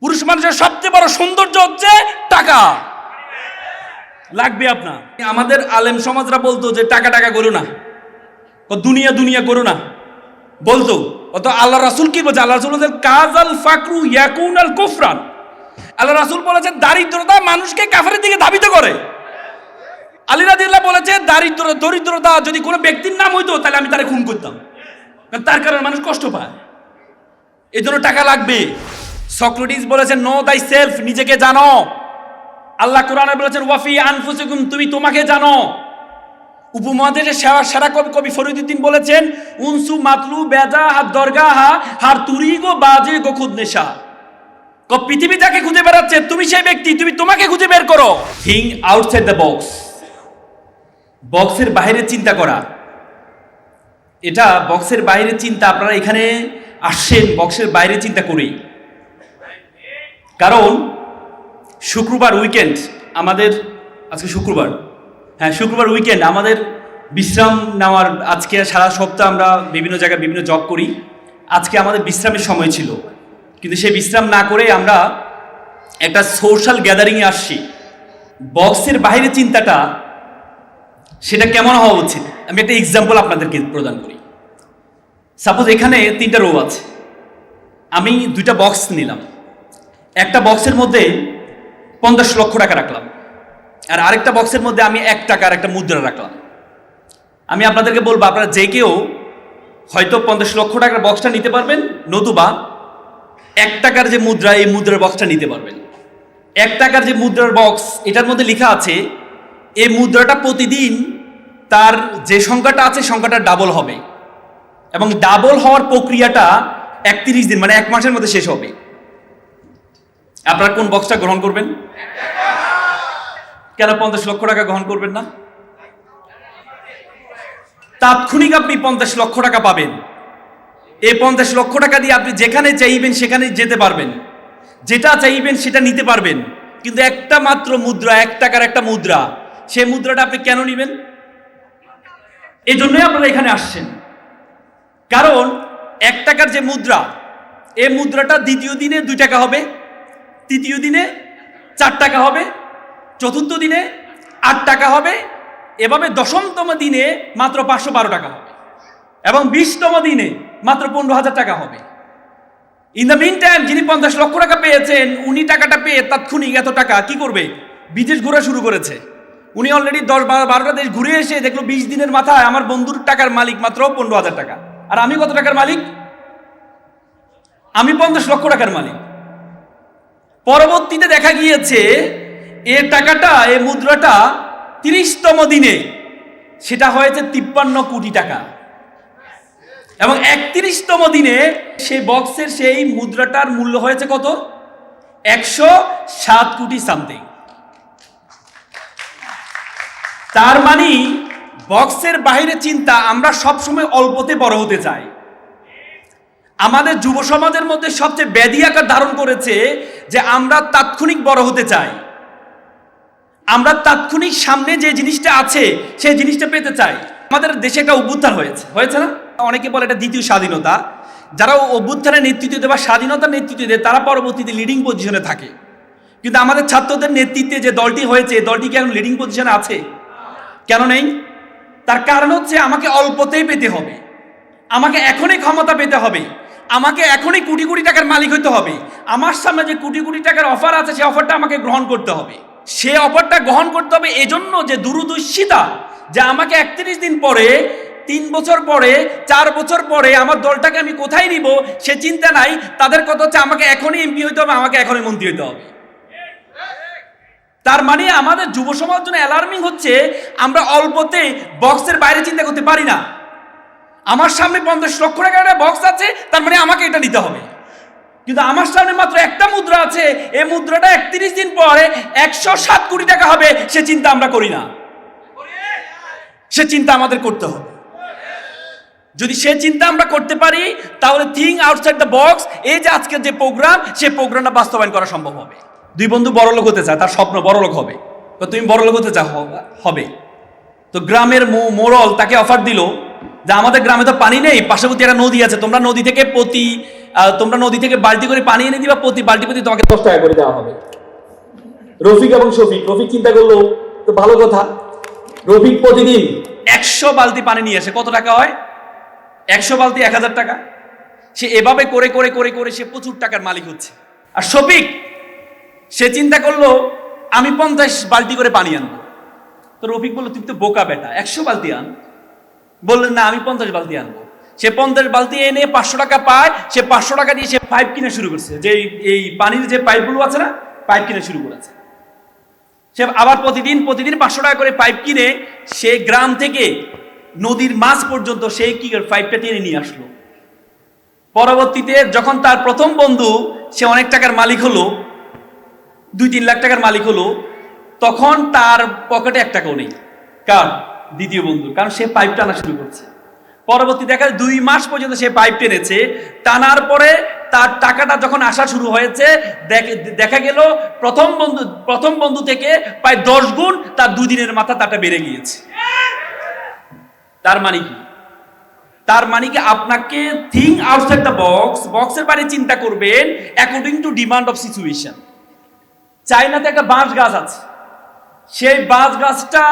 পুরুষ মানুষের সবচেয়ে বড় সৌন্দর্য হচ্ছে টাকা। লাগবে আপনার। আমাদের আলেম সমাজরা বলতো যে টাকা টাকা করো না। ও দুনিয়া দুনিয়া করো না। বলতো অত আল্লাহ রাসুল কি বলছে? আল্লাহ রাসুল বলছেন কাজ আল ফাকরু ইয়াকুন আল কুফরান। আল্লাহ রাসুল বলেছেন, দারিদ্রতা মানুষকে কাফের দিকে ধাবিত করে। আলী রাদিল্লাহ বলেছে, দারিদ্র, দরিদ্রতা যদি কোনো ব্যক্তির নাম হইতো, তাহলে আমি তারে খুন করতাম। তার কারণে মানুষ কষ্ট পায়। এই জন্য টাকা লাগবে। সক্রেটিস বলেছেন নো দাই সেলফ নিজেকে জানো। আল্লাহ কোরআনে বলেছেন, ওয়াফি আনফুসিকুম, তুমি তোমাকে জানো। উপমহাদেশের সেরা সেরা কবি কবি ফরিদুদ্দিন বলেছেন, উনসু মাতলু বেজা হাত দরগা হা হার তুরি গো বাজে গো খুদ নেশা। পৃথিবী যাকে খুঁজে বেড়াচ্ছে, তুমি সেই ব্যক্তি, তুমি তোমাকে খুঁজে বের করো। থিং আউটসাইড দ্য বক্স বক্সের বাইরে চিন্তা করা। এটা বক্সের বাইরে চিন্তা, আপনারা এখানে আসছেন বক্সের বাইরে চিন্তা করেই। কারণ শুক্রবার উইকেন্ড আমাদের, আজকে শুক্রবার। হ্যাঁ শুক্রবার উইকেন্ড আমাদের বিশ্রাম নেওয়ার আজকে সারা সপ্তাহ আমরা বিভিন্ন জায়গায় বিভিন্ন জব করি। আজকে আমাদের বিশ্রামের সময় ছিল। কিন্তু সেই বিশ্রাম না করে আমরা একটা সোশ্যাল গ্যাদারিংয়ে আসছি। বক্সের বাইরে চিন্তাটা সেটা কেমন হওয়া উচিত? আমি একটা এক্সাম্পল আপনাদেরকে প্রদান করি। সাপোজ এখানে তিনটা রো আছে। আমি দুইটা বক্স নিলাম। একটা বক্সের মধ্যে পঞ্চাশ লক্ষ টাকা রাখলাম। আর আরেকটা বক্সের মধ্যে আমি এক টাকার একটা মুদ্রা রাখলাম। আমি আপনাদেরকে বলব, আপনারা যে কেউ হয়তো পঞ্চাশ লক্ষ টাকার বক্সটা নিতে পারবেন, নতুবা এক টাকার যে মুদ্রা, এই মুদ্রার বক্সটা নিতে পারবেন। এক টাকার যে মুদ্রার বক্স, এটার মধ্যে লেখা আছে, এই মুদ্রাটা প্রতিদিন তার যে সংখ্যাটা আছে, সংখ্যাটা ডাবল হবে। এবং ডাবল হওয়ার প্রক্রিয়াটা একত্রিশ দিন মানে এক মাসের মধ্যে শেষ হবে। আপনারা কোন বক্সটা গ্রহণ করবেন? কেন পঞ্চাশ লক্ষ টাকা গ্রহণ করবেন না? তাৎক্ষণিক আপনি পঞ্চাশ লক্ষ টাকা পাবেন। এই পঞ্চাশ লক্ষ টাকা দিয়ে আপনি যেখানে চাইবেন সেখানে যেতে পারবেন। যেটা চাইবেন, সেটা নিতে পারবেন। কিন্তু একটা মাত্র মুদ্রা, এক টাকার একটা মুদ্রা, সে মুদ্রাটা আপনি কেন নেবেন? এই জন্যই আপনারা এখানে আসছেন। কারণ এক টাকার যে মুদ্রা, এই মুদ্রাটা দ্বিতীয় দিনে দুই টাকা হবে তৃতীয় দিনে চার টাকা হবে, চতুর্থ দিনে আট টাকা হবে, এভাবে দশমতম দিনে মাত্র পাঁচশো বারো টাকা হবে এবং বিশতম দিনে মাত্র পনেরো হাজার টাকা হবে। ইন দ্য মিন টাইম যিনি পঞ্চাশ লক্ষ টাকা পেয়েছেন, উনি টাকাটা পেয়ে তাৎক্ষণিক এত টাকা, কি করবে? বিদেশ ঘোরা শুরু করেছে। উনি অলরেডি দশ বারো, বারোটা দেশ ঘুরে এসে দেখল বিশ দিনের মাথায় আমার বন্ধুর টাকার মালিক মাত্র পনেরো হাজার টাকা। আর আমি কত টাকার মালিক? আমি পঞ্চাশ লক্ষ টাকার মালিক। পরবর্তীতে দেখা গিয়েছে, এ টাকাটা, এ মুদ্রাটা তিরিশতম দিনে, সেটা হয়েছে তিপ্পান্ন কোটি টাকা। এবং একত্রিশতম দিনে সেই বক্সের সেই মুদ্রাটার মূল্য হয়েছে কত? একশো সাত কোটি সামথিং। তার মানে বক্সের বাইরে চিন্তা আমরা সবসময় অল্পতে বড় হতে চাই। আমাদের যুব সমাজের মধ্যে সবচেয়ে ব্যাধি আকার ধারণ করেছে যে আমরা তাৎক্ষণিক বড় হতে চাই। আমরা তাৎক্ষণিক সামনে যে জিনিসটা আছে, সেই জিনিসটা পেতে চাই। আমাদের দেশে একটা অভ্যুত্থান হয়েছে। হয়েছে না? অনেকে বলে এটা দ্বিতীয় স্বাধীনতা। যারা অভ্যুত্থানের নেতৃত্ব দেয় বা স্বাধীনতার নেতৃত্ব দেয় তারা পরবর্তীতে লিডিং পজিশনে থাকে। কিন্তু আমাদের ছাত্রদের নেতৃত্বে যে দলটি হয়েছে, দলটি কি এখন লিডিং পজিশনে আছে? কেন নেই? তার কারণ হচ্ছে আমাকে অল্পতেই পেতে হবে। আমাকে এখনই ক্ষমতা পেতে হবে। আমাকে এখনই কোটি কোটি টাকার মালিক হতে হবে। আমার সামনে যে কোটি কোটি টাকার অফার আছে সেই অফারটা আমাকে গ্রহণ করতে হবে। সে অফারটা গ্রহণ করতে হবে এজন্য যে দূরদর্শিতা, যে আমাকে একত্রিশ দিন পরে, তিন বছর পরে, চার বছর পরে আমার দলটাকে আমি কোথায় নিব, সে চিন্তা নাই। তাদের কথা হচ্ছে আমাকে এখনই এমপি হইতে হবে, আমাকে এখনই মন্ত্রী হইতে হবে। তার মানে আমাদের যুব সমাজ জন্য অ্যালার্মিং হচ্ছে, আমরা অল্পতে বক্সের বাইরে চিন্তা করতে পারি না। আমার সামনে পঞ্চাশ লক্ষ টাকার একটা বক্স আছে, তার মানে আমাকে এটা নিতে হবে। কিন্তু আমার সামনে মাত্র একটা মুদ্রা আছে, এই মুদ্রাটা একত্রিশ দিন পরে একশো সাত কোটি টাকা হবে, সে চিন্তা আমরা করি না। সে চিন্তা আমাদের করতে হবে। যদি সে চিন্তা আমরা করতে পারি, তাহলে থিং আউটসাইড দ্য বক্স এই যে আজকের যে প্রোগ্রাম সে প্রোগ্রামটা বাস্তবায়ন করা সম্ভব হবে। দুই বন্ধু বড় লোক হতে চায়, তার স্বপ্ন বড় লোক হবে। তুমি বড় লোক হতে চাও, হবে। তো গ্রামের মো- মোড়ল তাকে অফার দিল। যে আমাদের গ্রামে তো পানি নেই, পার্শ্ববর্তী একটা নদী আছে, তোমরা নদী থেকে প্রতি তোমরা নদী থেকে বালতি করে পানি এনে দিবা প্রতি বালতি প্রতি তোমাকে দশ টাকা করে দেওয়া হবে। রফিক এবং শফিক, রফিক চিন্তা করল, তো ভালো কথা। রফিক প্রতিদিন একশো বালতি পানি নিয়ে আসে, কত টাকা হয়? একশো বালতি এক হাজার টাকা। সে এভাবে করে করে করে করে সে প্রচুর টাকার মালিক হচ্ছে। আর শফিক, সে চিন্তা করল, আমি পঞ্চাশ বালতি করে পানি আনব। তো রফিক বলল, তুই তো বোকা বেটা, একশো বালতি আন। বললেন, না, আমি পঞ্চাশ বালতি আনব। সে পঞ্চাশ বালতি এনে পাঁচশো টাকা পায়, সে পাঁচশো টাকা দিয়ে সে পাইপ কিনা শুরু করছে। যে এই- পানির যে পাইপগুলো আছে না পাইপ কিনা শুরু করেছে। সে আবার প্রতিদিন প্রতিদিন পাঁচশো টাকা করে পাইপ কিনে সে গ্রাম থেকে নদীর মাছ পর্যন্ত সে কি পাইপটা টেনে নিয়ে আসলো। পরবর্তীতে যখন তার প্রথম বন্ধু, সে অনেক টাকার মালিক হলো, দুই, তিন লাখ টাকার মালিক হলো, তখন তার পকেটে এক টাকাও নেই। কার? দ্বিতীয় বন্ধু, কারণ সে পাইপ টানা শুরু করছে। পরবর্তী দেখা দুই মাস পর্যন্ত সে পাইপ টেনেছে, টানার পরে তার টাকাটা যখন আসা শুরু হয়েছে, দেখা গেল প্রথম বন্ধু প্রথম বন্ধু থেকে প্রায় দশ গুণ তার দুই দিনের মাথা তাটা বেড়ে গিয়েছে। তার মানে কি? তার মানে কি আপনাকে থিং আউটসাইড দ্য বক্স বক্সের বাইরে চিন্তা করবেন according to demand of situation চাইনাতে একটা বাঁশ গাছ আছে। সেই বাঁশ গাছটা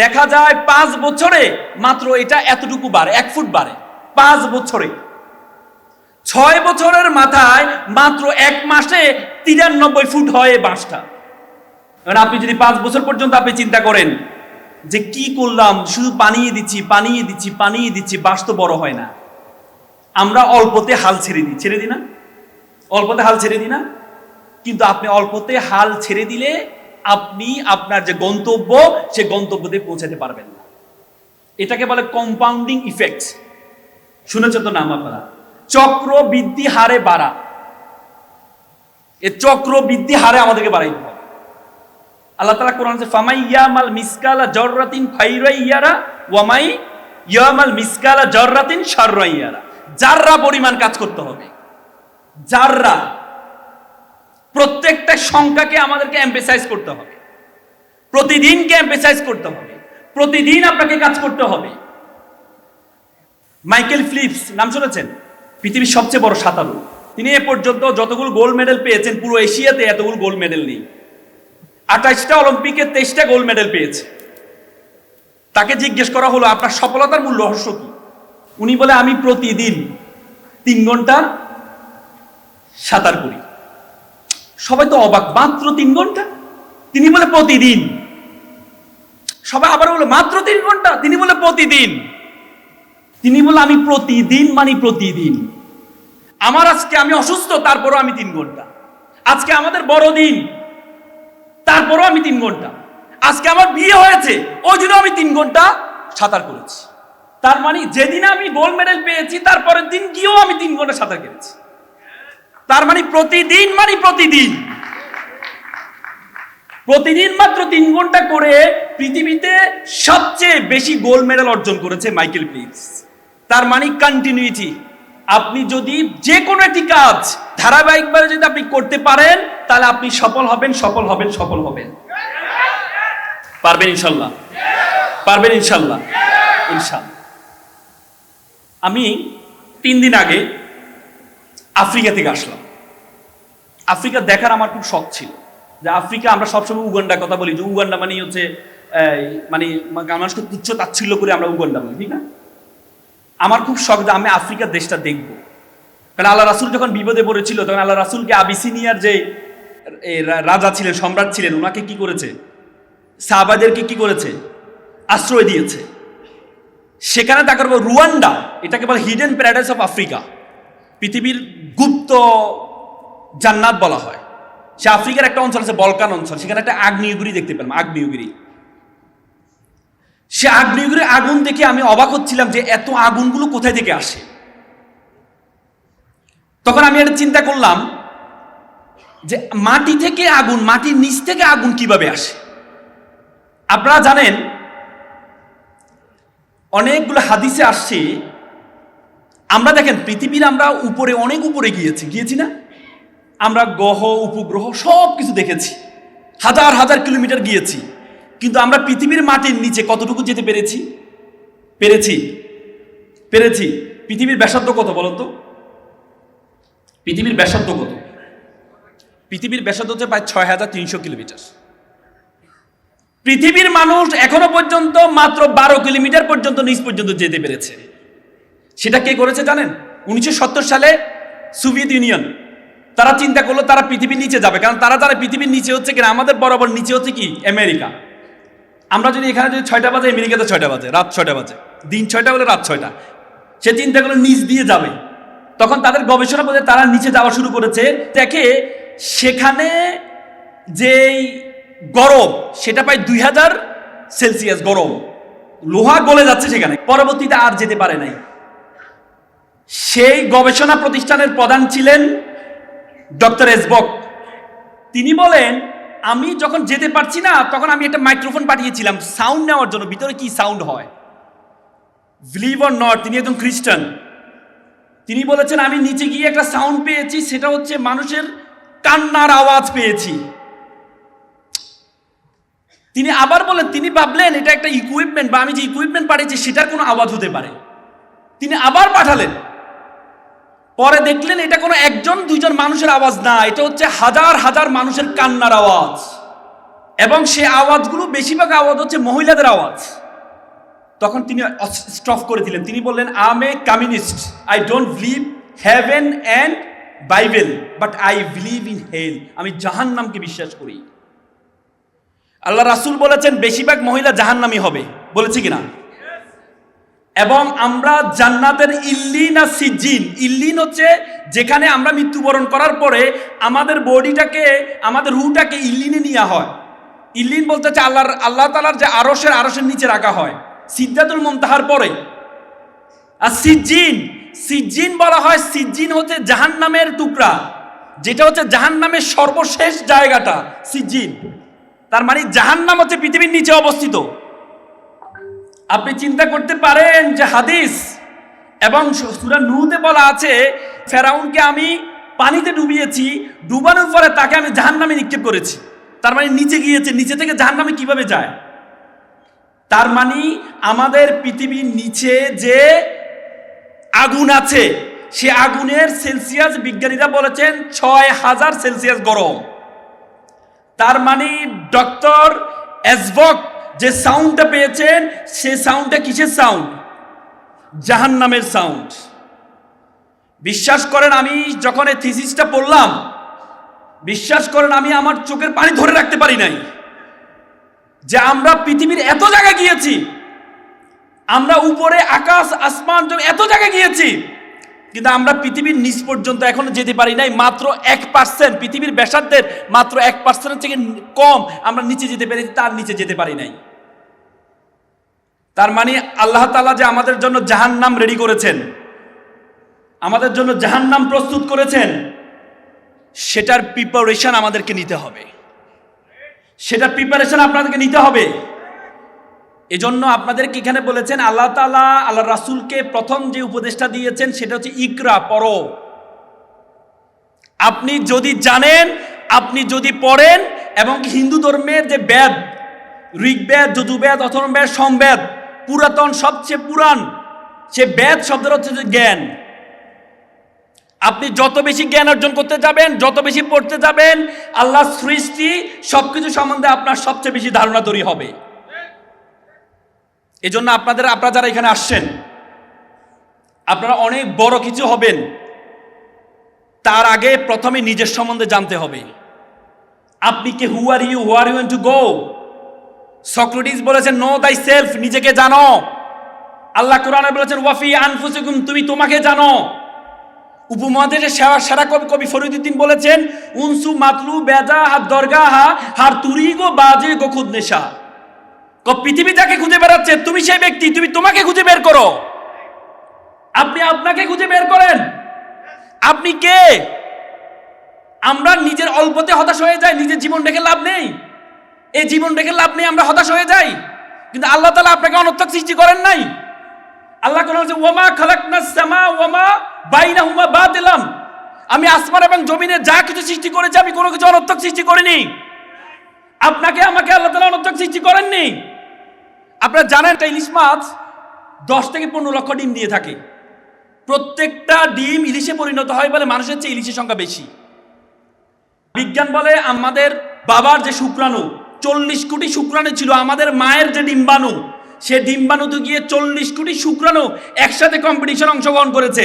দেখা যায় পাঁচ বছরে মাত্র এটা এতটুকু বাড়ে, এক ফুট বাড়ে, পাঁচ বছরে। ছয় বছরের মাথায় মাত্র এক মাসে তিরানব্বই ফুট হয় বাঁশটা। আপনি যদি পাঁচ বছর পর্যন্ত আপনি চিন্তা করেন যে কি করলাম, শুধু পানিয়ে দিচ্ছি পানিয়ে দিচ্ছি পানিয়ে দিচ্ছি, বাঁশ তো বড় হয় না। আমরা অল্পতে হাল ছেড়ে দিই ছেড়ে দিই না? অল্পতে হাল ছেড়ে দিই না? কিন্তু আপনি অল্পতে হাল ছেড়ে দিলে আপনি আপনার যে গন্তব্য, সে গন্তব্যতে পৌঁছাতে পারবেন না। এটাকে বলে কম্পাউন্ডিং ইফেক্ট শুনেছেন তো নাম আপনারা? চক্র বৃদ্ধি হারে বাড়া। এ চক্র বৃদ্ধি হারে আমাদেরকে বাড়াইতে হবে। আল্লাহ তালা কোরআন ফামাই ইয়ামাল মিসকালা জররাতিন খাইরা ইয়ারা, ওয়ামাই ইয়ামাল মিসকালা জররাতিন শাররা ইয়ারা। জাররা পরিমাণ কাজ করতে হবে জাররা প্রত্যেকটা সংখ্যাকে আমাদেরকে এম্পেসাইজ করতে হবে। প্রতিদিনকে এম্পেসাইজ করতে হবে। প্রতিদিন আপনাকে কাজ করতে হবে। মাইকেল ফিলিপস, নাম শুনেছেন? পৃথিবীর সবচেয়ে বড় সাঁতারু। তিনি এ পর্যন্ত যতগুলো গোল্ড মেডেল পেয়েছেন, পুরো এশিয়াতে এতগুলো গোল্ড মেডেল নেই। আঠাশটা অলিম্পিকে তেইশটা গোল্ড মেডেল পেয়েছে। তাকে জিজ্ঞেস করা হলো, আপনার সফলতার মূল রহস্য কি? উনি বলে, আমি প্রতিদিন তিন ঘণ্টা সাঁতার করি। সবাই তো অবাক, মাত্র তিন ঘণ্টা? তিনি বলে প্রতিদিন। সবাই আবার বলে, মাত্র তিন ঘণ্টা? তিনি বলে প্রতিদিন। তিনি বলে, আমি প্রতিদিন মানে প্রতিদিন। আমার আজকে আমি অসুস্থ, তারপরও আমি তিন ঘণ্টা। আজকে আমাদের বড়দিন তারপরও আমি তিন ঘণ্টা। আজকে আমার বিয়ে হয়েছে, ওই দিনও আমি তিন ঘণ্টা সাঁতার করেছি। তার মানে যেদিন আমি গোল্ড মেডেল পেয়েছি, তারপরের দিন গিয়েও আমি তিন ঘণ্টা সাঁতার কেটেছি। তার মানে প্রতিদিন মানে প্রতিদিন। প্রতিদিন মাত্র তিন ঘণ্টা করে পৃথিবীতে সবচেয়ে বেশি গোল্ড মেডেল অর্জন করেছে মাইকেল ফিলিপস। তার মানে কন্টিনিউটি আপনি যদি যে কোনো একটি কাজ ধারাবাহিকভাবে যদি আপনি করতে পারেন, তাহলে আপনি সফল হবেন সফল হবেন সফল হবেন। পারবেন ইনশাল্লাহ? পারবেন ইনশাল্লাহ? ইনশাল্লাহ। আমি তিন দিন আগে আফ্রিকা থেকে আসলাম। আফ্রিকা দেখার আমার খুব শখ ছিল যে আফ্রিকা আমরা সবসময় উগান্ডার কথা বলি, যে উগান্ডা মানে হচ্ছে মানে মানুষকে তুচ্ছ তাচ্ছিল্য করে আমরা উগান্ডা বলি, ঠিক না? আমার খুব শখ যে আমি আফ্রিকার দেশটা দেখব। কারণ আল্লাহ রাসুল যখন বিপদে পড়েছিল, তখন আল্লাহ রাসুলকে আবিসিনিয়ার যে রাজা ছিলেন, সম্রাট ছিলেন ওনাকে কি করেছে? সাহাবাদেরকে কি করেছে? আশ্রয় দিয়েছে। সেখানে তাকে রুয়ান্ডা, এটাকে বলে হিডেন প্যারাডাইস অফ আফ্রিকা। পৃথিবীর গুপ্ত জান্নাত বলা হয়। সে আফ্রিকার একটা অঞ্চল আছে, বলকান অঞ্চল। সেখানে একটা আগ্নেয়গিরি দেখতে পেলাম, আগ্নেয়গিরি। সে আগ্নেয়গিরির আগুন দেখে আমি অবাক হচ্ছিলাম যে এত আগুনগুলো কোথায় থেকে আসে। তখন আমি একটা চিন্তা করলাম যে মাটি থেকে আগুন, মাটির নিচ থেকে আগুন কীভাবে আসে? আপনারা জানেন, অনেকগুলো হাদিসে আসছে আমরা দেখেন, পৃথিবীর আমরা উপরে, অনেক উপরে গিয়েছি। গিয়েছি না? আমরা গ্রহ, উপগ্রহ সব কিছু দেখেছি। হাজার হাজার কিলোমিটার গিয়েছি। কিন্তু আমরা পৃথিবীর মাটির নিচে কতটুকু যেতে পেরেছি? পেরেছি। পেরেছি। পৃথিবীর ব্যাসার্ধ কত বলো তো? পৃথিবীর ব্যাসার্ধ কত? পৃথিবীর ব্যাসার্ধ হচ্ছে প্রায় ছয় হাজার তিনশো কিলোমিটার। পৃথিবীর মানুষ এখনও পর্যন্ত মাত্র বারো কিলোমিটার পর্যন্ত নিচ পর্যন্ত যেতে পেরেছে। সেটা কে করেছে জানেন? উনিশশো সত্তর সালে সোভিয়েত ইউনিয়ন। তারা চিন্তা করল তারা পৃথিবীর নিচে যাবে, কারণ তারা জানে পৃথিবীর নিচে হচ্ছে কিনা, আমাদের বরাবর নিচে হচ্ছে কি? আমেরিকা। আমরা যদি এখানে যদি ছয়টা বাজে, আমেরিকাতে ছয়টা বাজে, রাত ছয়টা বাজে। দিন ছয়টা হলে রাত ছয়টা। সে চিন্তা করল নিচ দিয়ে যাবে। তখন তাদের গবেষণা বলে তারা নিচে যাওয়া শুরু করেছে। দেখে সেখানে যেই গরম, সেটা প্রায় দুই হাজার সেলসিয়াস গরম। লোহা গলে যাচ্ছে সেখানে। পরবর্তীতে আর যেতে পারে নাই। সেই গবেষণা প্রতিষ্ঠানের প্রধান ছিলেন ডক্টর এসবক তিনি বলেন, আমি যখন যেতে পারছি না, তখন আমি একটা মাইক্রোফোন পাঠিয়েছিলাম, সাউন্ড নেওয়ার জন্য, ভিতরে কি সাউন্ড হয়। বিলিভ অর নট, তিনি একজন খ্রিস্টান। তিনি বলেছেন, আমি নিচে গিয়ে একটা সাউন্ড পেয়েছি, সেটা হচ্ছে মানুষের কান্নার আওয়াজ পেয়েছি। তিনি আবার বলেন, তিনি ভাবলেন, এটা একটা ইকুইপমেন্ট বা আমি যে ইকুইপমেন্ট পাঠিয়েছি, সেটার কোনো আওয়াজ হতে পারে। তিনি আবার পাঠালেন। পরে দেখলেন এটা কোনো একজন, দুইজন মানুষের আওয়াজ না, এটা হচ্ছে হাজার হাজার মানুষের কান্নার আওয়াজ। এবং সে আওয়াজগুলো বেশিরভাগ আওয়াজ হচ্ছে মহিলাদের আওয়াজ। তখন তিনি স্টপ করে দিলেন। তিনি বললেন I'm a communist I don't believe heaven and Bible but I believe in hell আমি জাহান্নামকে বিশ্বাস করি। আল্লাহ রাসুল বলেছেন, বেশিরভাগ মহিলা জাহান্নামি হবে। বলেছে কিনা? এবং আমরা জান্নাতের ইল্লিন আর সিজিন ইল্লিন হচ্ছে যেখানে আমরা মৃত্যুবরণ করার পরে আমাদের বডিটাকে, আমাদের রুটাকে ইল্লিনে নেওয়া হয়। ইল্লিন বলতে হচ্ছে আল্লাহর, আল্লাহ তালার যে আরসের আরসের নিচে রাখা হয়। সিদ্ধাতুল মমতাহার পরে। আর সিজিন সিজিন বলা হয় সিজিন হচ্ছে জাহান্নামের টুকরা, যেটা হচ্ছে জাহান্নামের সর্বশেষ জায়গাটা সিজিন তার মানে জাহান্নাম হচ্ছে পৃথিবীর নিচে অবস্থিত। আপনি চিন্তা করতে পারেন যে হাদিস এবং সুরা নুতে বলা আছে, ফেরাউনকে আমি পানিতে ডুবিয়েছি, ডুবানোর পরে তাকে আমি জাহান্নামে নিক্ষেপ করেছি। তার মানে নিচে গিয়েছে, নিচে থেকে জাহান্নামে কীভাবে যায়? তার মানে আমাদের পৃথিবীর নিচে যে আগুন আছে, সে আগুনের সেলসিয়াস বিজ্ঞানীরা বলেছেন ছয় হাজার সেলসিয়াস গরম। তার মানে ডক্টর এসবক যে সাউন্ডটা পেয়েছেন, সে সাউন্ডটা কিসের সাউন্ড জাহান নামের সাউন্ড বিশ্বাস করেন আমি যখন এই থিসিসটা পড়লাম, বিশ্বাস করেন আমি আমার চোখের পানি ধরে রাখতে পারি নাই। যে আমরা পৃথিবীর এত জায়গায় গিয়েছি, আমরা উপরে আকাশ, আসমান এত জায়গায় গিয়েছি, কিন্তু আমরা পৃথিবীর নিচ পর্যন্ত এখনও যেতে পারি নাই, মাত্র এক পার্সেন্ট পৃথিবীর ব্যাসার্ধের মাত্র এক পার্সেন্টের থেকে কম আমরা নিচে যেতে পেরেছি, তার নিচে যেতে পারি নাই। তার মানে আল্লাহ তালা যে আমাদের জন্য জাহান নাম রেডি করেছেন, আমাদের জন্য জাহান নাম প্রস্তুত করেছেন, সেটার প্রিপারেশন আমাদেরকে নিতে হবে। সেটার প্রিপারেশন আপনাদেরকে নিতে হবে। এজন্য আপনাদেরকে এখানে বলেছেন, আল্লাহ তালা আল্লাহ রাসুলকে প্রথম যে উপদেশটা দিয়েছেন সেটা হচ্ছে ইকরা, পড়ো। আপনি যদি জানেন, আপনি যদি পড়েন এবং হিন্দু ধর্মের যে বেদ, ঋগ্বেদ যজুবেদ অথর্ববেদ সমবেদ পুরাতন, সবচেয়ে পুরান, সে বেদ শব্দের হচ্ছে যে জ্ঞান। আপনি যত বেশি জ্ঞান অর্জন করতে যাবেন, যত বেশি পড়তে যাবেন, আল্লাহ সৃষ্টি সবকিছু সম্বন্ধে আপনার সবচেয়ে বেশি ধারণা তৈরি হবে। এজন্য আপনাদের, আপনারা যারা এখানে আসছেন, আপনারা অনেক বড় কিছু হবেন। তার আগে প্রথমে নিজের সম্বন্ধে জানতে হবে। আপনি কে who are you who are you to go Socrates বলেছেন নো দাই সেলফ নিজেকে জানো। আল্লাহ কোরআনে বলেছেন, ওয়াফি আনফুসিকুম, তুমি তোমাকে জানো। উপমহাদেশের সেরা সেরা কবি কবি ফরিদুদ্দিন বলেছেন, উনসু মাতলু বেজা হাত দরগা হা হার তুরি গো বাজে গো খুদ নেশা। পৃথিবী যাকে খুঁজে বেড়াচ্ছে, তুমি সেই ব্যক্তি, তুমি তোমাকে খুঁজে বের করো। আপনি আপনাকে খুঁজে বের করেন। আপনি কে? আমরা নিজের অল্পতে হতাশ হয়ে যাই, নিজের জীবন রেখে লাভ নেই। এই জীবন রেখে লাভ নেই, আমরা হতাশ হয়ে যাই। কিন্তু আল্লাহ তালা আপনাকে অনর্থক সৃষ্টি করেন নাই। আল্লাহ কোন বলছে ওমা খালাকনা সামা ওমা বাইনা হুমা বা দিলাম আমি আসমান এবং জমিনে যা কিছু সৃষ্টি করেছি, আমি কোনো কিছু অনর্থক সৃষ্টি করিনি। আপনাকে, আমাকে আল্লাহ তালা অনর্থক সৃষ্টি করেননি। আপনারা জানেন, একটা ইলিশ মাছ দশ থেকে পনেরো লক্ষ ডিম দিয়ে থাকে। প্রত্যেকটা ডিম ইলিশে পরিণত হয় বলে মানুষের চেয়ে ইলিশের সংখ্যা বেশি। বিজ্ঞান বলে আমাদের বাবার যে শুক্রাণু চল্লিশ কোটি শুক্রাণু ছিল। আমাদের মায়ের যে ডিম্বাণু, সে ডিম্বাণুতে গিয়ে চল্লিশ কোটি শুক্রাণু একসাথে কম্পিটিশন অংশগ্রহণ করেছে।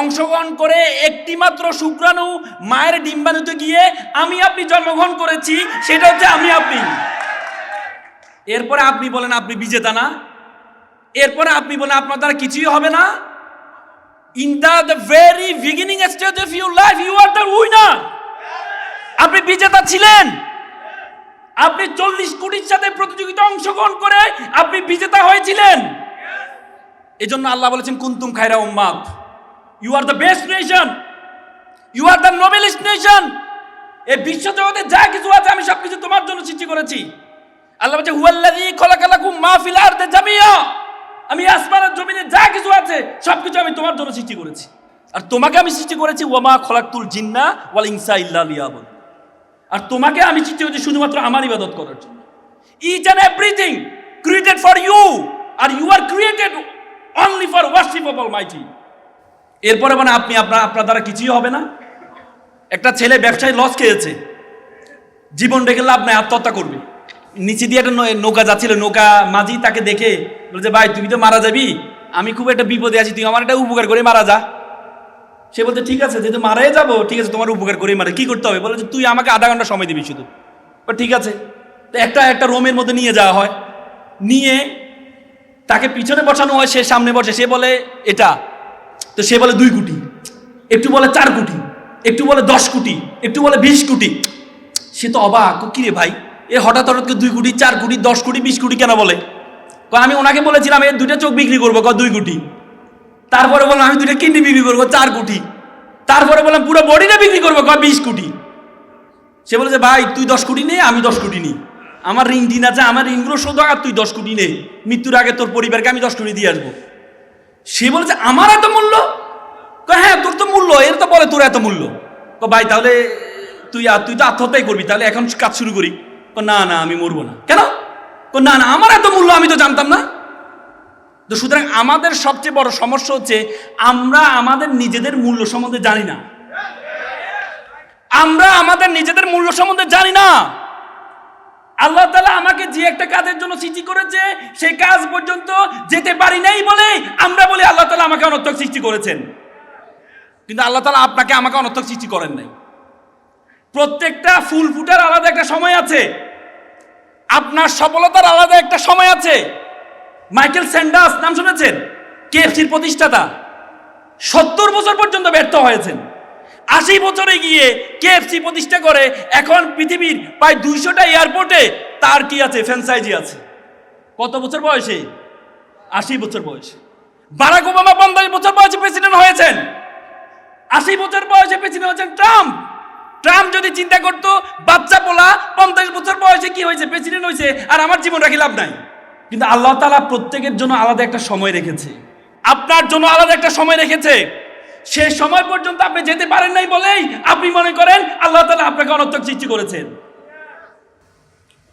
অংশগ্রহণ করে একটি মাত্র শুক্রাণু মায়ের ডিম্বাণুতে গিয়ে আমি আপনি জন্মগ্রহণ করেছি, সেটা হচ্ছে আমি আপনি। এরপরে আপনি বলেন, আপনি বিজেতা না? এরপরে আপনি বলেন, আপনার দ্বারা কিছুই হবে না? In the the very beginning stage of your life you are the winner আপনি বিজেতা ছিলেন! আপনি চল্লিশ কোটির সাথে প্রতিযোগিতা অংশগ্রহণ করে আপনি বিজেতা হয়েছিলেন। এই জন্য আল্লাহ বলেছেন, কুন্তুম খায়রা উম্মাদ you are the best nation you are the noblest nation এই বিশ্ব জগতে যা কিছু আছে, আমি সবকিছু তোমার জন্য সৃষ্টি করেছি। আল্লাহ বলছে, হুয়াল্লাযী খলাকালাকুম মা ফিল আরদি জামিয়া। আমি আসমানের জমিনে যা কিছু আছে, সবকিছু আমি তোমার জন্য সৃষ্টি করেছি। আর তোমাকে আমি সৃষ্টি করেছি ওয়ামা খলাকতুল জিন্না ওয়াল ইনসা ইল্লা লিয়াবুদ আর তোমাকে আমি সৃষ্টি করেছি শুধুমাত্র আমার ইবাদত করার জন্য। Each and everything created for you R you are created only for worship of almighty এরপরে মানে আপনি আপনার আপনার দ্বারা কিছুই হবে না। একটা ছেলে ব্যবসায় লস খেয়েছে। জীবন রেখে লাভ নাই, আত্মহত্যা করবে। নিচে দিয়ে একটা নৌকা যাচ্ছিল, নৌকা মাঝি তাকে দেখে বলছে, ভাই তুমি তো মারা যাবি, আমি খুব একটা বিপদে আছি, তুই আমার একটা উপকার করে মারা যা। সে বলছে ঠিক আছে, যেহেতু মারাই যাব, ঠিক আছে, তোমার উপকার করে মারে কি করতে হবে? বলে যে, তুই আমাকে আধা ঘণ্টা সময় দিবি শুধু। ঠিক আছে। তো একটা একটা রোমের মধ্যে নিয়ে যাওয়া হয়। নিয়ে তাকে পিছনে বসানো হয়, সে সামনে বসে। সে বলে, এটা। তো সে বলে, দুই কোটি। একটু বলে, চার কোটি। একটু বলে, দশ কোটি। একটু বলে, বিশ কোটি। সে তো অবাক কি রে ভাই? এ হঠাৎ হঠাৎকে দুই কোটি, চার কোটি, দশ কোটি, বিশ কোটি কেন বলে? আমি ওনাকে বলেছিলাম এর দুইটা চোখ বিক্রি করব। কয়, দুই কোটি। তারপরে বললাম, আমি দুইটা কিডনি বিক্রি করব, চার কোটি তারপরে বললাম, পুরো বডিটা বিক্রি করব? কয়, বিশ কোটি সে বলে যে, ভাই, তুই দশ কোটি নে, আমি দশ কোটি নিই আমার ঋণ দিন আছে, আমার ঋণগুলো শোধ আর তুই দশ কোটি নে। মৃত্যুর আগে তোর পরিবারকে আমি দশ কোটি দিয়ে আসব। সে বলেছে আমার এত মূল্য? হ্যাঁ তোর তো মূল্য, এর তো বলে তোর এত মূল্য। ভাই, তাহলে তুই আর তুই তো আত্মহত্যাই করবি, তাহলে এখন কাজ শুরু করি। না না, আমি মরবো না। কেন? না না, আমার এত মূল্য আমি তো জানতাম না। তো সুতরাং আমাদের সবচেয়ে বড় সমস্যা হচ্ছে আমরা আমাদের নিজেদের মূল্য সম্বন্ধে জানি না। আমরা আমাদের নিজেদের মূল্য সম্বন্ধে জানি না। আল্লাহ তালা আমাকে যে একটা কাজের জন্য সৃষ্টি করেছে, সেই কাজ পর্যন্ত যেতে পারি নাই বলে আমরা বলি আল্লাহ তালা আমাকে অনর্থক সৃষ্টি করেছেন। কিন্তু আল্লাহ তালা আপনাকে আমাকে অনর্থক সৃষ্টি করেন নাই। প্রত্যেকটা ফুল ফুটার আলাদা একটা সময় আছে। আপনার সফলতার আলাদা একটা সময় আছে। মাইকেল স্যান্ডাস নাম শুনেছেন? কেএফসির প্রতিষ্ঠাতা। সত্তর বছর পর্যন্ত ব্যর্থ হয়েছেন। আশি বছরে গিয়ে কেএফসি প্রতিষ্ঠা করে, এখন পৃথিবীর প্রায় দুইশোটা এয়ারপোর্টে তার কি আছে? ফ্র্যাঞ্চাইজি আছে। কত বছর বয়সে? আশি বছর বয়সে। বারাক ওবামা পঞ্চাশ বছর বয়সে প্রেসিডেন্ট হয়েছেন। আশি বছর বয়সে প্রেসিডেন্ট হয়েছেন ট্রাম্প। ট্রাম্প যদি চিন্তা করতো, বাচ্চা পোলা পঞ্চাশ বছর বয়সে কি হয়েছে? প্রেসিডেন্ট হয়েছে, আর আমার জীবন রাখি লাভ নাই। কিন্তু আল্লাহ তালা প্রত্যেকের জন্য আলাদা একটা সময় রেখেছে। আপনার জন্য আলাদা একটা সময় রেখেছে। সে সময় পর্যন্ত আপনি যেতে পারেন নাই বলেই আপনি মনে করেন আল্লাহ তালা আপনাকে অনর্থক সৃষ্টি করেছেন।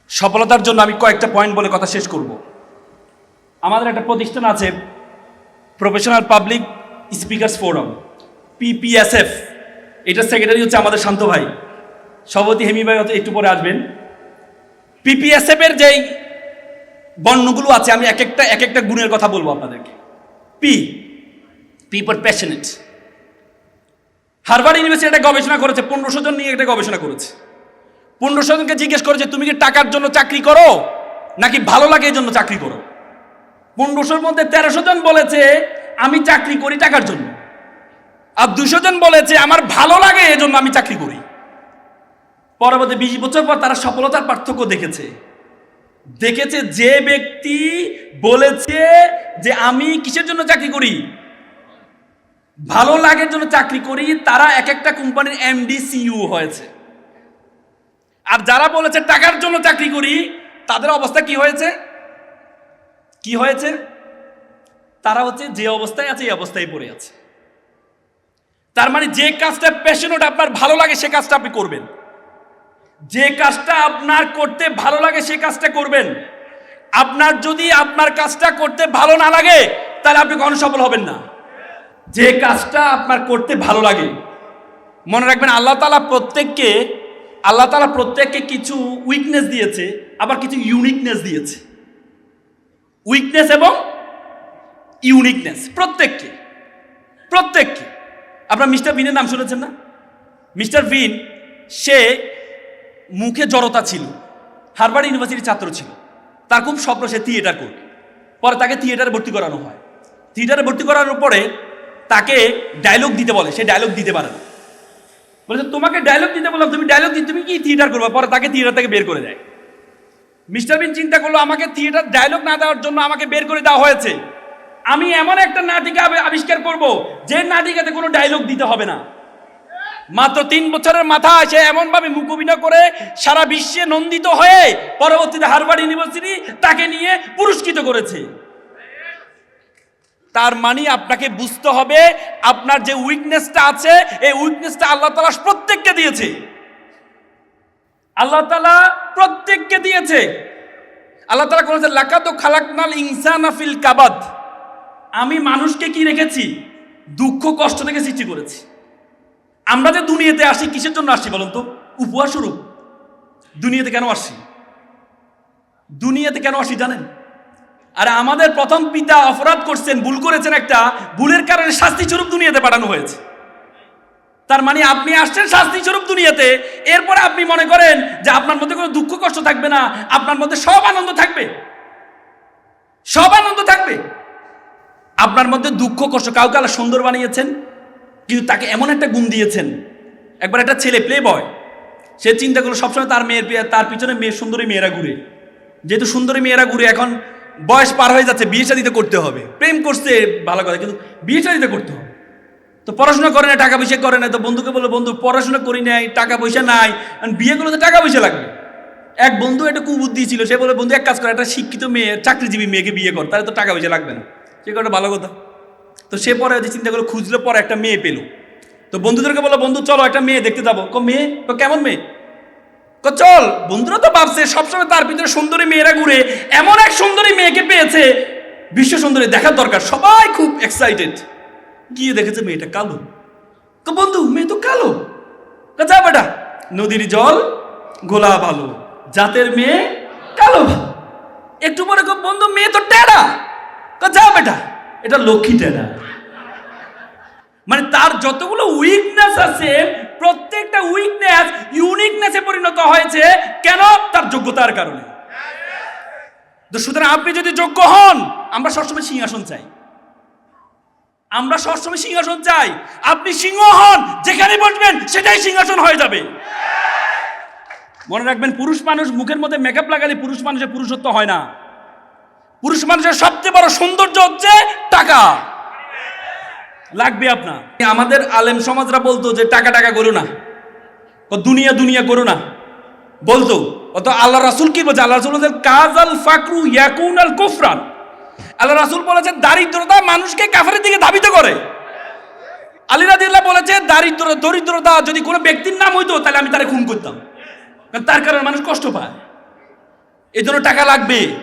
সফলতার জন্য আমি কয়েকটা পয়েন্ট বলে কথা শেষ করব। আমাদের একটা প্রতিষ্ঠান আছে professional public speakers forum PPSF এটার সেক্রেটারি হচ্ছে আমাদের শান্ত ভাই। সভাপতি হেমি ভাই হয়তো একটু পরে আসবেন। পিপিএসএফ এর যেই বর্ণগুলো আছে, আমি এক একটা এক একটা গুণের কথা বলব আপনাদেরকে। P P for passionate Harvard University একটা গবেষণা করেছে, পনেরোশো জন নিয়ে একটা গবেষণা করেছে। পনেরোশো জনকে জিজ্ঞেস করেছে তুমি কি টাকার জন্য চাকরি করো? নাকি ভালো লাগে এই জন্য চাকরি করো? পনেরোশোর মধ্যে তেরোশো জন বলেছে, আমি চাকরি করি টাকার জন্য। আর দুশো জন বলেছে, আমার ভালো লাগে এজন্য আমি চাকরি করি। পরবর্তী বিশ বছর পর তারা সফলতার পার্থক্য দেখেছে। দেখেছে যে ব্যক্তি বলেছে যে আমি কিসের জন্য চাকরি করি? ভালো লাগার জন্য চাকরি করি, তারা এক একটা কোম্পানির এমডি সিইও হয়েছে। আর যারা বলেছে টাকার জন্য চাকরি করি, তাদের অবস্থা কি হয়েছে? কি হয়েছে? তারা হচ্ছে যে অবস্থায় আছে, এই অবস্থায় পড়ে আছে। তার মানে যে কাজটা প্যাশনেট আপনার ভালো লাগে, সে কাজটা আপনি করবেন। যে কাজটা আপনার করতে ভালো লাগে, সে কাজটা করবেন। আপনার যদি আপনার কাজটা করতে ভালো না লাগে, তাহলে আপনি কখনো সফল হবেন না। যে কাজটা আপনার করতে ভালো লাগে, মনে রাখবেন আল্লাহ তালা প্রত্যেককে, আল্লাহ তালা প্রত্যেককে কিছু উইকনেস দিয়েছে, আবার কিছু ইউনিকনেস দিয়েছে। উইকনেস এবং ইউনিকনেস প্রত্যেককে প্রত্যেককে। আপনার মিস্টার বিনের নাম শুনেছেন না? মিস্টার বিন সে মুখে জড়তা ছিল। হারবার্ড ইউনিভার্সিটির ছাত্র ছিল। তার খুব স্বপ্ন সে থিয়েটার করবে। পরে তাকে থিয়েটারে ভর্তি করানো হয়। থিয়েটারে ভর্তি করানোর পরে তাকে ডায়লগ দিতে বলে। সে ডায়লগ দিতে পারে না। বলেছে তোমাকে ডায়লগ দিতে বললাম, তুমি ডায়লগ দিতে তুমি কি থিয়েটার করবে? পরে তাকে থিয়েটার থেকে বের করে দেয়। মিস্টার বিন চিন্তা করল, আমাকে থিয়েটার ডায়লগ না দেওয়ার জন্য আমাকে বের করে দেওয়া হয়েছে। আমি এমন একটা নাটিকা আবিষ্কার করব, যে নাটিকাতে কোনো ডায়লগ দিতে হবে না। মাত্র তিন বছরের মাথায় সে এমনভাবে অভিনয় করে সারা বিশ্বে নন্দিত হয়ে পরবর্তীতে হারভার্ড ইউনিভার্সিটি তাকে নিয়ে পুরস্কৃত করেছে। তার মানে আপনাকে বুঝতে হবে, আপনার যে উইকনেসটা আছে, এই উইকনেসটা আল্লাহ তালা প্রত্যেককে দিয়েছে। আল্লাহ তালা প্রত্যেককে দিয়েছে। আল্লাহ তালা করেছে লাকাতো খালাকনাল ইনসানা ফিল কাবাদ। আমি মানুষকে কি রেখেছি? দুঃখ, কষ্ট থেকে সৃষ্টি করেছি। আমরা যে দুনিয়াতে আসি, কিসের জন্য আসি বলুন তো? উপহার স্বরূপ। দুনিয়াতে কেন আসি দুনিয়াতে কেন আসি জানেন? আর আমাদের প্রথম পিতা অপরাধ করছেন, ভুল করেছেন একটা, ভুলের কারণে শাস্তি স্বরূপ দুনিয়াতে পাঠানো হয়েছে। তার মানে আপনি আসছেন শাস্তি স্বরূপ দুনিয়াতে, এরপরে আপনি মনে করেন যে আপনার মধ্যে কোনো দুঃখ কষ্ট থাকবে না, আপনার মধ্যে সব আনন্দ থাকবে। সব আনন্দ থাকবে। আপনার মধ্যে দুঃখ কষ্ট কাউকে আল্লাহ সুন্দর বানিয়েছেন? কিন্তু তাকে এমন একটা গুণ দিয়েছেন। একবার একটা ছেলে প্লে বয় সে চিন্তা করল, সবসময় তার মেয়ের তার পিছনে মেয়ে, সুন্দরী মেয়েরা ঘুরে। যেহেতু সুন্দরী মেয়েরা ঘুরে, এখন বয়স পার হয়ে যাচ্ছে, বিয়ে শাদিতে করতে হবে। প্রেম করছে, ভালো কথা, কিন্তু বিয়ে শাদিতে করতে হবে। তো পড়াশোনা করে না, টাকা পয়সা করে না, তো বন্ধুকে বলে বন্ধু, পড়াশোনা করি নাই, টাকা পয়সা নাই। আর বিয়ে করলে তো টাকা পয়সা লাগবে। এক বন্ধু একটা কুবুদ্ধি ছিল, সে বলে বন্ধু, এক কাজ করে, একটা শিক্ষিত মেয়ে, চাকরিজীবী মেয়েকে বিয়ে কর, তাহলে তো টাকা পয়সা লাগবে না। সে একটা ভালো কথা। তো সে পরে যে চিন্তা করল খুঁজলো, পরে একটা মেয়ে পেল। তো বন্ধুদেরকে বলো বন্ধু, চলো একটা মেয়ে দেখতে যাব। কো, মেয়ে? তো কেমন মেয়ে? কো, চল, বন্ধুরা তো ভাবছে সবসময় তার ভিতরে সুন্দরী মেয়েরা ঘুরে এমন এক সুন্দরী মেয়েকে পেয়েছে। বিশ্ব সুন্দরী দেখার দরকার। সবাই খুব এক্সাইটেড গিয়ে দেখেছে মেয়েটা কালো। তো বন্ধু, মেয়ে তো কালো। তা যা বেটা। নদীর জল গোলা ভালো জাতের মেয়ে কালো ভালো একটু পরে বন্ধু, মেয়ে তো টেরা। তা যা বেটা। এটা লক্ষ্মী টেরা মানে তার যতগুলো উইকনেস আছে, প্রত্যেকটা উইকনেস ইউনিকনেসে পরিণত হয়েছে। কেন? তার যোগ্যতার কারণে। তো সুতরাং আপনি যদি যোগ্য হন, আমরা সবসময় সিংহাসন চাই। আমরা সবসময় সিংহাসন চাই। আপনি সিংহ হন, যেখানে বসবেন, সেটাই সিংহাসন হয়ে যাবে। মনে রাখবেন, পুরুষ মানুষ মুখের মধ্যে মেকআপ লাগালে পুরুষ মানুষের পুরুষত্ব হয় না। পুরুষ মানুষের সবচেয়ে বড় সৌন্দর্য হচ্ছে টাকা। লাগবে আপনার। আমাদের আলেম সমাজরা বলতো যে টাকা টাকা করো না। দুনিয়া দুনিয়া করো না। বলতো অত আল্লাহ রাসুল কি বলছে? আল্লাহ রাসুল কাজাল ফাকরু ইয়াকুন আল কুফরান। আল্লাহ রাসুল বলেছেন দারিদ্রতা মানুষকে কাফের দিকে ধাবিত করে। আলী রাদিল্লাহ বলেছে, দারিদ্র, দরিদ্রতা যদি কোনো ব্যক্তির নাম হইতো, তাহলে আমি তারে খুন করতাম। তার কারণে মানুষ কষ্ট পায়। এই জন্য টাকা লাগবে।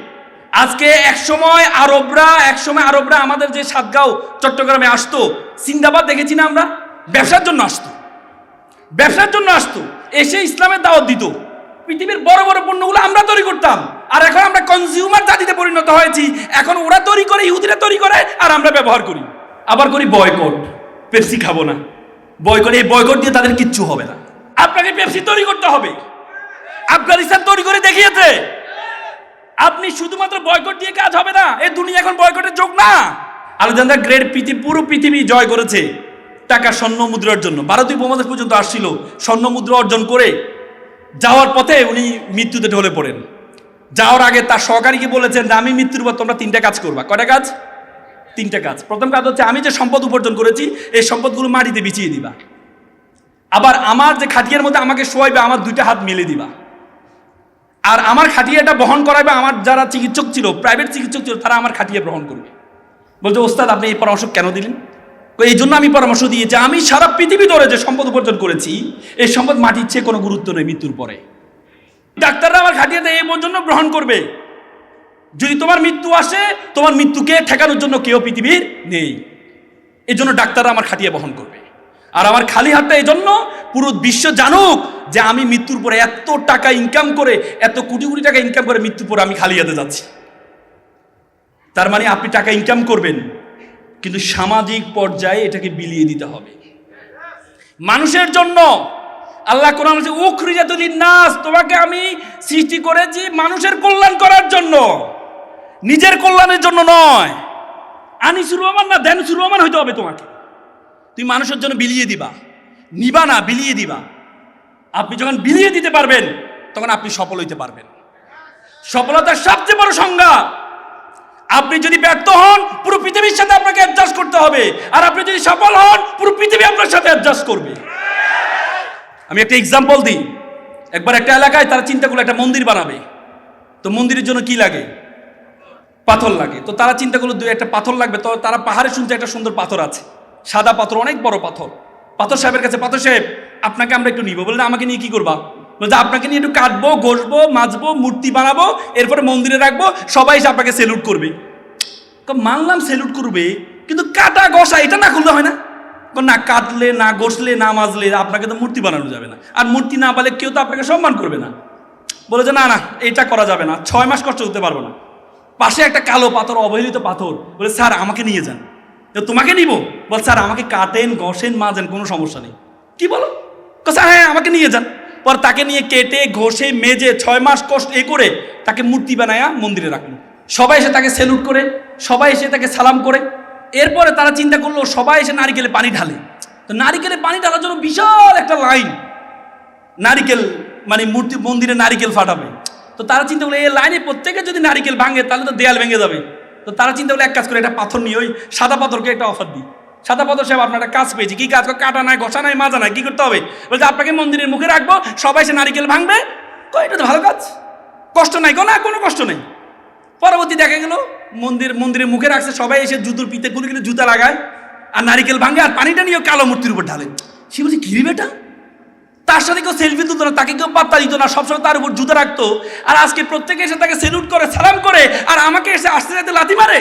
আজকে এক সময় আরবরা, এক সময় আরবরা আমাদের যে সাতগাঁও, চট্টগ্রামে আসতো। সিন্দাবাদ দেখেছি না আমরা? ব্যবসার জন্য আসতো। ব্যবসার জন্য আসতো। এসে ইসলামের দাওয়াত দিত। পৃথিবীর বড় বড় পণ্যগুলো আমরা তৈরি করতাম। আর এখন আমরা কনজিউমার জাতিতে পরিণত হয়েছি। এখন ওরা তৈরি করে, ইহুদিরা তৈরি করে, আর আমরা ব্যবহার করি। আবার করি বয়কট পেপসি খাব না। বয়কট এই বয়কট দিয়ে তাদের কিচ্ছু হবে না। আপনাকে পেপসি তৈরি করতে হবে। আফগানিস্তান তৈরি করে দেখিয়েছে। আপনি শুধুমাত্র বয়কট দিয়ে কাজ হবে না, এই দুনিয়া এখন বয়কটের যোগ না। আলেকজান্ডার গ্রেট পৃথিবী, পুরো পৃথিবী জয় করেছে টাকা, স্বর্ণ মুদ্রার জন্য ভারতীয় উপমহাদেশ পর্যন্ত আসছিল, স্বর্ণ, মুদ্রা অর্জন করে যাওয়ার পথে উনি মৃত্যুতে ঢলে পড়েন। যাওয়ার আগে তার সহকারীকে বলেছেন যে, আমি মৃত্যুর পর তোমরা তিনটা কাজ করবা। কয়টা কাজ? তিনটা কাজ। প্রথম কাজ হচ্ছে, আমি যে সম্পদ উপার্জন করেছি, এই সম্পদগুলো মাটিতে বিছিয়ে দিবা। আবার আমার যে খাটিয়ার মধ্যে আমাকে শোয়াইবে, আমার দুইটা হাত মিলে দিবা। আর আমার খাটিয়াটা বহন করাবে আমার যারা চিকিৎসক ছিল প্রাইভেট চিকিৎসক ছিল, তারা আমার খাটিয়া গ্রহণ করবে। বলছে, ওস্তাদ, আপনি এই পরামর্শ কেন দিলেন? এই জন্য আমি পরামর্শ দিয়েছি, আমি সারা পৃথিবী ধরে যে সম্পদ উপার্জন করেছি, এই সম্পদ মাটির চেয়ে কোনো গুরুত্ব নেই মৃত্যুর পরে। ডাক্তাররা আমার খাটিয়াটা এই পর্যন্ত গ্রহণ করবে। যদি তোমার মৃত্যু আসে, তোমার মৃত্যুকে ঠেকানোর জন্য কেউ পৃথিবীর নেই। এই জন্য ডাক্তাররা আমার খাটিয়ে বহন করবে। আর আমার খালি হাতটা এই জন্য পুরো বিশ্ব জানুক যে আমি মৃত্যুর পরে এত টাকা ইনকাম করে, এত কোটি কোটি টাকা ইনকাম করে মৃত্যুর পরে আমি খালি হাতে যাচ্ছি। তার মানে আপনি টাকা ইনকাম করবেন, কিন্তু সামাজিক পর্যায়ে এটাকে বিলিয়ে দিতে হবে। মানুষের জন্য, আল্লাহ কোরআন বলছে উখরিজাতুলিন নাস তোমাকে আমি সৃষ্টি করেছি মানুষের কল্যাণ করার জন্য, নিজের কল্যাণের জন্য নয়। আনি শুরু আমার না দেন শুরু আমার হইতে হবে তোমাকে। তুমি মানুষের জন্য বিলিয়ে দিবা। নিবা না, বিলিয়ে দিবা। আপনি যখন বিলিয়ে দিতে পারবেন, তখন আপনি সফল হইতে পারবেন। সফলতার সবচেয়ে বড় সংজ্ঞা, আপনি যদি ব্যর্থ হন, পুরো পৃথিবীর সাথে আপনাকে অ্যাডজাস্ট করতে হবে। আর আপনি যদি সফল হন, পুরো পৃথিবী আপনার সাথে অ্যাডজাস্ট করবে। আমি একটা এক্সাম্পল দিই। একবার একটা এলাকায় তারা চিন্তা করল, একটা মন্দির বানাবে। তো মন্দিরের জন্য কি লাগে? পাথর লাগে। তো তারা চিন্তা করল, দুই একটা পাথর লাগবে। তো তারা পাহাড়ে শুনছে, একটা সুন্দর পাথর আছে। সাদা পাথর, অনেক বড় পাথর। পাথর সাহেবের কাছে, পাথর সাহেব, আপনাকে আমরা একটু নিব। বললেন আমাকে নিয়ে কি করবা? বলছে, আপনাকে নিয়ে একটু কাটবো, ঘষবো, মাজবো, মূর্তি বানাবো, এরপরে মন্দিরে রাখব, সবাই এসে আপনাকে সেলুট করবে। মানলাম সেলুট করবে, কিন্তু কাটা ঘষা, এটা না করলে হয় না? না, কাটলে, না ঘষলে, না মাজলে, আপনাকে তো মূর্তি বানানো যাবে না। আর মূর্তি না পালে কেউ তো আপনাকে সম্মান করবে না। বলে যে না না, এটা করা যাবে না, ছয় মাস কষ্ট করতে পারব না। পাশে একটা কালো পাথর, অবহেলিত পাথর। বলে, স্যার, আমাকে নিয়ে যান। তো তোমাকে নিব। বল, স্যার, আমাকে কাটেন, ঘষেন, মাজেন, কোনো সমস্যা নেই। কি বলো? স্যার হ্যাঁ আমাকে নিয়ে যান। পর তাকে নিয়ে কেটে, ঘষে, মেজে, ছয় মাস কষ্ট এ করে তাকে মূর্তি বানায়া মন্দিরে রাখল। সবাই এসে তাকে সেলুট করে, সবাই এসে তাকে সালাম করে। এরপরে তারা চিন্তা করল, সবাই এসে নারিকেলে পানি ঢালে। তো নারিকেলে পানি ঢালার জন্য বিশাল একটা লাইন। নারিকেল মানে মূর্তি মন্দিরে নারিকেল ফাটাবে। তো তারা চিন্তা করল এই লাইনে প্রত্যেকে যদি নারিকেল ভাঙে, তাহলে তো দেয়াল ভেঙে যাবে। তো তারা চিন্তা করল, এক কাজ করে, একটা পাথর নিয়ে ওই সাদা পাথরকে একটা অফার দিই। সাদা পাথর সাহেব, আপনার কাজ পেয়েছি। কি কাজ? কাটা নাই, ঘষা নাই, মাজা নাই, কি করতে হবে? বলছে, আপনাকে মন্দিরের মুখে রাখব, সবাই সে নারিকেল ভাঙবে। কই এটা তো ভালো কাজ। কষ্ট নাই, কোনো না কোনো কষ্ট নেই। পরবর্তী দেখা গেল, মন্দির, মন্দিরের মুখে রাখছে, সবাই এসে জুতোর পিতে গুলি জুতা লাগায়, আর নারিকেল ভাঙে, আর পানিটা নিয়ে কালো মূর্তির উপর ঢালে। সে বলছে কিরি বেটা? তার সাথে কেউ সেলফি তুলতো না, তাকে কেউ পাত্তা দিত না, সবসময় তার উপর জুতো রাখতো। আর আজকে প্রত্যেকে এসে তাকে সেলুট করে, সালাম করে, আর আমাকে এসে আসতে যাতে লাথি মারে।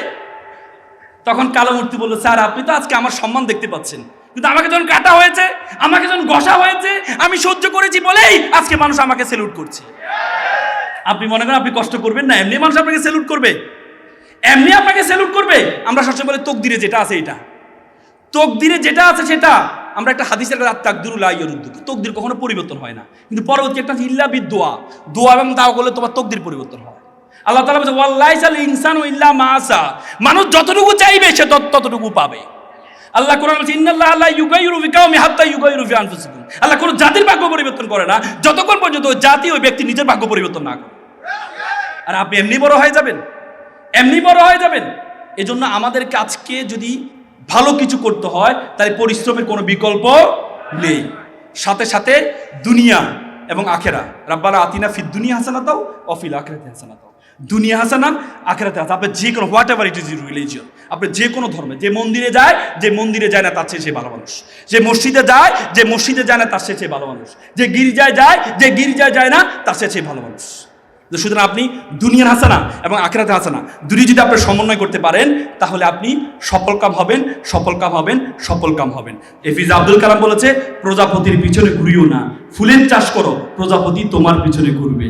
তখন কালো মূর্তি বলল, স্যার, আপনি তো আজকে আমার সম্মান দেখতে পাচ্ছেন। কিন্তু আমাকে যখন কাটা হয়েছে, আমাকে যখন ঘষা হয়েছে, আমি সহ্য করেছি বলেই আজকে মানুষ আমাকে সেলুট করছে। আপনি মনে করেন আপনি কষ্ট করবেন না? এমনি মানুষ আপনাকে সেলুট করবে। এমনি আপনাকে সেলুট করবে। আমরা সবসময় বলে তোক তকদিরে যেটা আছে, এটা। তোক তকদিরে যেটা আছে, সেটা। আমরা একটা হাদিসের কাছে তাকদিরুল আইয়রুদ্দুক তকদির কখনো পরিবর্তন হয় না। কিন্তু পরবর্তী একটা ইল্লা বিদ দোয়া এবং দাওয়া করলে তোমার তকদির পরিবর্তন হয়। আল্লাহ তালা বলছে ওয়াল্লাইসাল ইনসানু ইল্লা মাসা মানুষ যতটুকু চাইবে, সে ততটুকু পাবে। আল্লাহ কোরআন বলছে, ইন্নাল্লাহ আল্লাহ ইউগাইরু বিকাউমি হাত্তা ইউগাইরু ফি আনফুসিকুম। আল্লাহ কোনো জাতির ভাগ্য পরিবর্তন করে না। যতক্ষণ পর্যন্ত জাতি, ওই ব্যক্তি নিজের ভাগ্য পরিবর্তন না করে। আর আপনি এমনি বড় হয়ে যাবেন। এমনি বড় হয়ে যাবেন। এজন্য আমাদের কাজকে যদি ভালো কিছু করতে হয়, তাই পরিশ্রমের কোনো বিকল্প নেই। সাথে সাথে দুনিয়া এবং আখেরা। রাব্বানা আতিনা ফিদ দুনিয়া হাসানা দাও অফিল আখেরাতে হাসানা দাও দুনিয়া হাসানা, আখেরাতে হাসানা। আপনি যে কোনো whatever it is religion আপনি যে কোনো ধর্মে, যে মন্দিরে যায়, যে মন্দিরে যায় না, তার চেয়ে সে ভালো মানুষ। যে মসজিদে যায়, যে মসজিদে যায় না, তার চেয়ে সে ভালো মানুষ। যে গির্জায় যায়, যে গির্জায় যায় না, তার চেয়ে সে ভালো মানুষ। তো সুতরাং আপনি দুনিয়ার হাসানা এবং আখেরাতে হাসানা দুটি যদি আপনি সমন্বয় করতে পারেন, তাহলে আপনি সফল কাম হবেন, সফল কাম হবেন, সফল কাম হবেন। এফিজ আব্দুল কালাম বলেছে, প্রজাপতির পিছনে ঘুরিও না। ফুলের চাষ করো, প্রজাপতি তোমার পিছনে ঘুরবে।